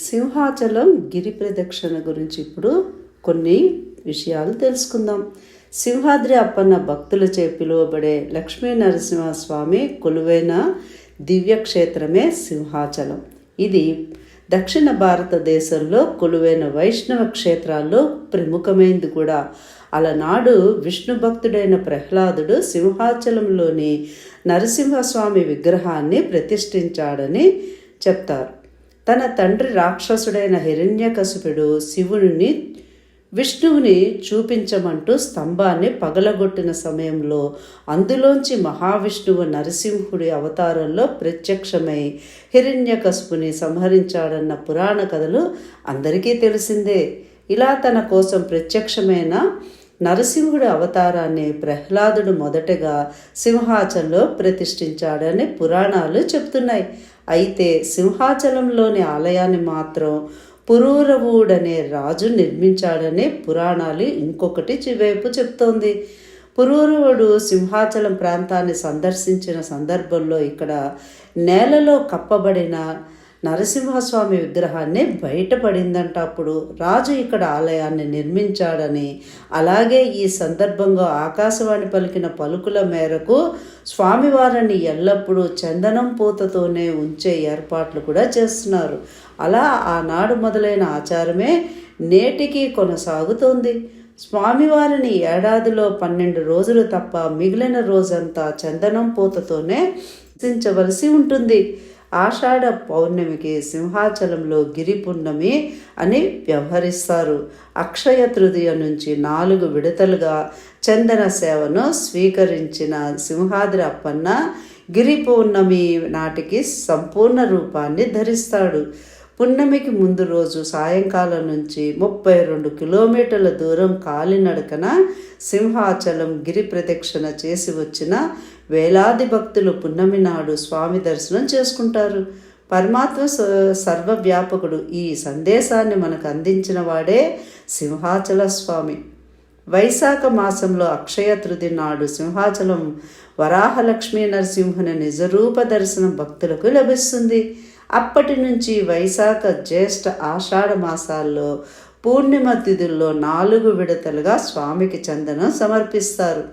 సింహాచలం గిరి ప్రదక్షిణ గురించి ఇప్పుడు కొన్ని విషయాలు తెలుసుకుందాం. సింహాద్రి అప్పన్న భక్తులచే పిలువబడే లక్ష్మీ నరసింహస్వామి కొలువైన దివ్యక్షేత్రమే సింహాచలం. ఇది దక్షిణ భారతదేశంలో కొలువైన వైష్ణవ క్షేత్రాల్లో ప్రముఖమైంది కూడా. అలనాడు విష్ణు భక్తుడైన ప్రహ్లాదుడు సింహాచలంలోని నరసింహస్వామి విగ్రహాన్ని ప్రతిష్ఠించాడని చెప్తారు. తన తండ్రి రాక్షసుడైన హిరణ్యకశిపుడు శివుని విష్ణువుని చూపించమంటూ స్తంభాన్ని పగలగొట్టిన సమయంలో అందులోంచి మహావిష్ణువు నరసింహుడి అవతారంలో ప్రత్యక్షమై హిరణ్యకశుపుని సంహరించాడన్న పురాణ కథలు అందరికీ తెలిసిందే. ఇలా తన కోసం ప్రత్యక్షమైన నరసింహుడి అవతారాన్ని ప్రహ్లాదుడు మొదటగా సింహాచలంలో ప్రతిష్ఠించాడని పురాణాలు చెప్తున్నాయి. అయితే సింహాచలంలోని ఆలయాన్ని మాత్రం పురూరవుడనే రాజు నిర్మించాడనే పురాణాలు ఇంకొకటి చివైపు చెప్తోంది. పురూరవుడు సింహాచలం ప్రాంతాన్ని సందర్శించిన సందర్భంలో ఇక్కడ నేలలో కప్పబడిన నరసింహస్వామి విగ్రహాన్ని బయటపడిందంట అప్పుడు. రాజు ఇక్కడ ఆలయాన్ని నిర్మించాడని. అలాగే ఈ సందర్భంగా ఆకాశవాణి పలికిన పలుకుల మేరకు స్వామివారిని ఎల్లప్పుడూ చందనం పూతతోనే ఉంచే ఏర్పాట్లు కూడా చేస్తున్నారు. అలా ఆనాడు మొదలైన ఆచారమే నేటికి కొనసాగుతోంది. స్వామివారిని ఏడాదిలో పన్నెండు రోజులు తప్ప మిగిలిన రోజంతా చందనం పూతతోనే దర్శించవలసి ఉంటుంది. ఆషాఢ పౌర్ణమికి సింహాచలంలో గిరి పున్నమి అని వ్యవహరిస్తారు. అక్షయ తృతీయ నుంచి నాలుగు విడతలుగా చందన సేవను స్వీకరించిన సింహాద్రి అప్పన్న గిరి పౌర్ణమి నాటికి సంపూర్ణ రూపాన్ని ధరిస్తాడు. పున్నమికి ముందు రోజు సాయంకాలం నుంచి ముప్పై రెండు కిలోమీటర్ల దూరం కాలినడకన సింహాచలం గిరి ప్రదక్షిణ చేసి వచ్చిన వేలాది భక్తులు పున్నమి నాడు స్వామి దర్శనం చేసుకుంటారు. పరమాత్మ సర్వవ్యాపకుడు ఈ సందేశాన్ని మనకు అందించిన వాడే సింహాచల స్వామి. వైశాఖ మాసంలో అక్షయ తృతి నాడు సింహాచలం వరాహలక్ష్మీ నరసింహుని నిజరూప దర్శనం భక్తులకు లభిస్తుంది. అప్పటి నుంచి వైశాఖ జ్యేష్ఠ ఆషాఢ మాసాల్లో పూర్ణిమ తిథుల్లో నాలుగు విడతలుగా స్వామికి చందనం సమర్పిస్తారు.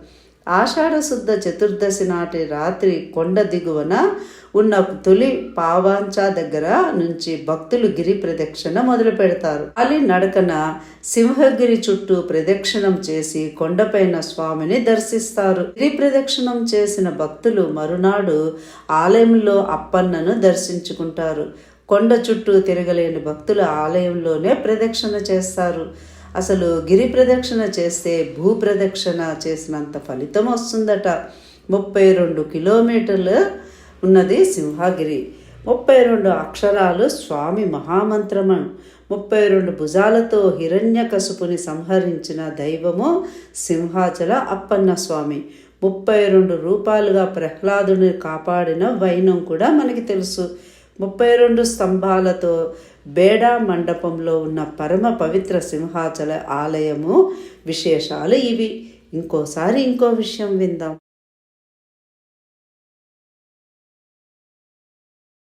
ఆషాఢశుద్ధ చతుర్దశి నాటి రాత్రి కొండ దిగువన ఉన్న తొలి పావాంచా దగ్గర నుంచి భక్తులు గిరి ప్రదక్షిణ మొదలు పెడతారు. అలి నడకన సింహగిరి చుట్టూ ప్రదక్షిణం చేసి కొండపైన స్వామిని దర్శిస్తారు. గిరి ప్రదక్షిణం చేసిన భక్తులు మరునాడు ఆలయంలో అప్పన్నను దర్శించుకుంటారు. కొండ చుట్టూ తిరగలేని భక్తులు ఆలయంలోనే ప్రదక్షిణ చేస్తారు. అసలు గిరి ప్రదక్షిణ చేస్తే భూ ప్రదక్షిణ చేసినంత ఫలితం వస్తుందట. ముప్పై రెండు కిలోమీటర్లు ఉన్నది సింహగిరి. ముప్పై రెండు అక్షరాలు స్వామి మహామంత్రము. ముప్పై రెండు భుజాలతో హిరణ్య కసుపుని సంహరించిన దైవము సింహాచల అప్పన్న స్వామి. ముప్పై రెండు రూపాలుగా ప్రహ్లాదుని కాపాడిన వైనం కూడా మనకి తెలుసు. ముప్పై రెండు స్తంభాలతో బేడా మండపంలో ఉన్న పరమ పవిత్ర సింహాచల ఆలయము విశేషాలు ఇవి. ఇంకోసారి ఇంకో విషయం విందాం.